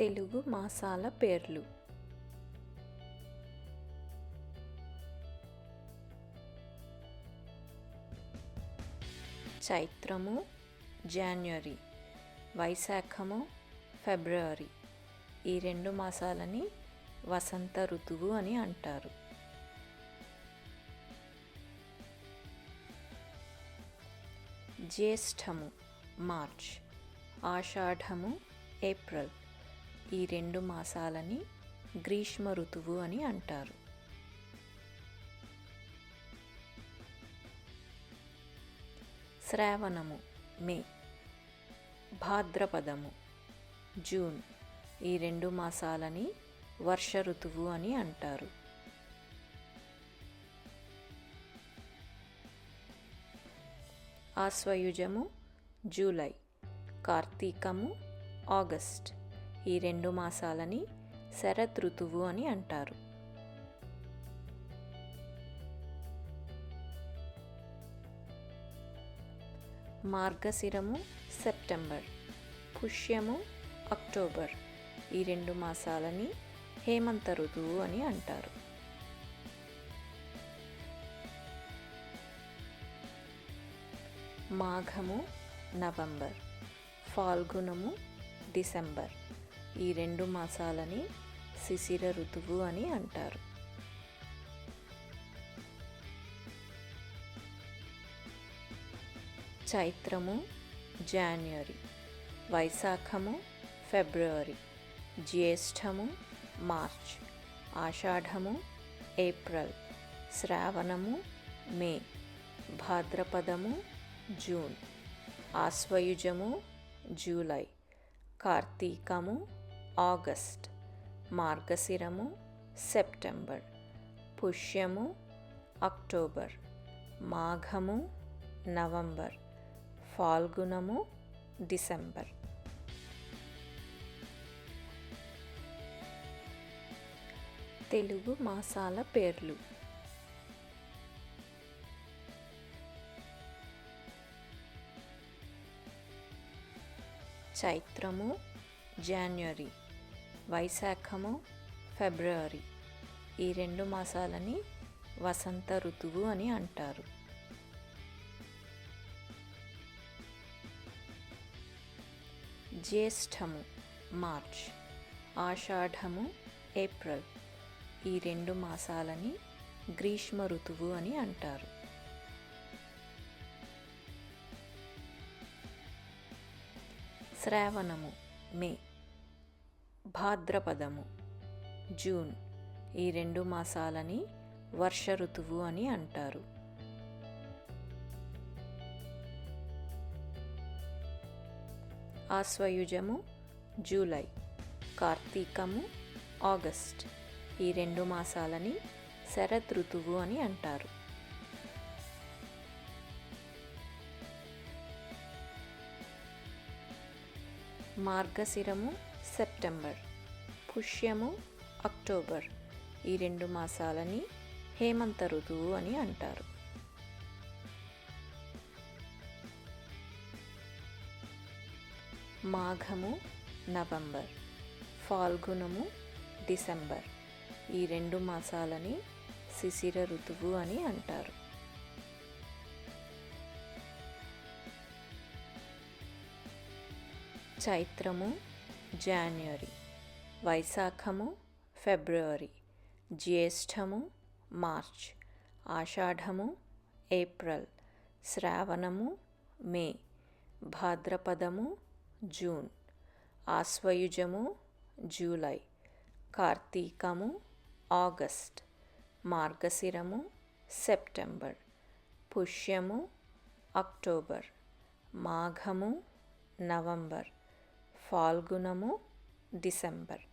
తెలుగు మాసాల పేర్లు. చైత్రము జాన్వరి వైశాఖము ఫిబ్రవరి. ఈ రెండు మాసాలని వసంత ఋతువు అని అంటారు. జ్యేష్ఠము మార్చ్. ఆషాఢము ఏప్రిల్. ఈ రెండు మాసాలని గ్రీష్మ ఋతువు అని అంటారు. శ్రావణము మే. భాద్రపదము జూన్. ఈ రెండు మాసాలని వర్ష ఋతువు అని అంటారు. ఆశ్వయుజము జూలై. కార్తీకము ఆగస్ట్. ఈ రెండు మాసాలని శరత్ ఋతువు అని అంటారు. మార్గశిరము సెప్టెంబర్ పుష్యము అక్టోబర్ ఈ రెండు మాసాలని హేమంత ఋతువు అని అంటారు. మాఘము నవంబర్ ఫాల్గుణము డిసెంబర్ ఈ రెండు మాసాలని శిశిర ఋతువు అని అంటారు. చైత్రము జాన్వరి వైశాఖము ఫిబ్రవరి జ్యేష్ఠము మార్చ్ ఆషాఢము ఏప్రిల్ శ్రావణము మే భాద్రపదము జూన్ ఆశ్వయుజము జూలై కార్తీకము ఆగస్ట్. మార్గశిరము సెప్టెంబర్. పుష్యము అక్టోబర్. మాఘము నవంబర్. ఫాల్గుణము డిసెంబర్. తెలుగు మాసాల పేర్లు. చైత్రము జనవరి వైశాఖము ఫిబ్రవరి ఈ రెండు మాసాలని వసంత ఋతువు అని అంటారు. జ్యేష్ఠము మార్చ్ ఆషాఢము ఏప్రిల్ ఈ రెండు మాసాలని గ్రీష్మ ఋతువు అని అంటారు. శ్రావణము మే భాద్రపదము. జూన్. ఈ రెండు మాసాలని వర్ష ఋతువు అని అంటారు. ఆశ్వయుజము జూలై. కార్తీకము ఆగస్ట్. ఈ రెండు మాసాలని శరత్ ఋతువు అని అంటారు. మార్గశిరము సెప్టెంబర్ పుష్యము అక్టోబర్. ఈ రెండు మాసాలని హేమంత ఋతువు అని అంటారు. మాఘము నవంబర్. ఫాల్గుణము డిసెంబర్. ఈ రెండు మాసాలని శిశిర ఋతువు అని అంటారు. చైత్రము జాన్వరి వైశాఖము ఫిబ్రవరి. జ్యేష్ఠము మార్చ్. ఆషాఢము ఏప్రిల్. శ్రావణము మే. భాద్రపదము జూన్. ఆశ్వయుజము జూలై. కార్తీకము ఆగస్ట్. మార్గశిరము సెప్టెంబర్. పుష్యము అక్టోబర్. మాఘము నవంబర్. ఫాల్గుణము డిసెంబర్.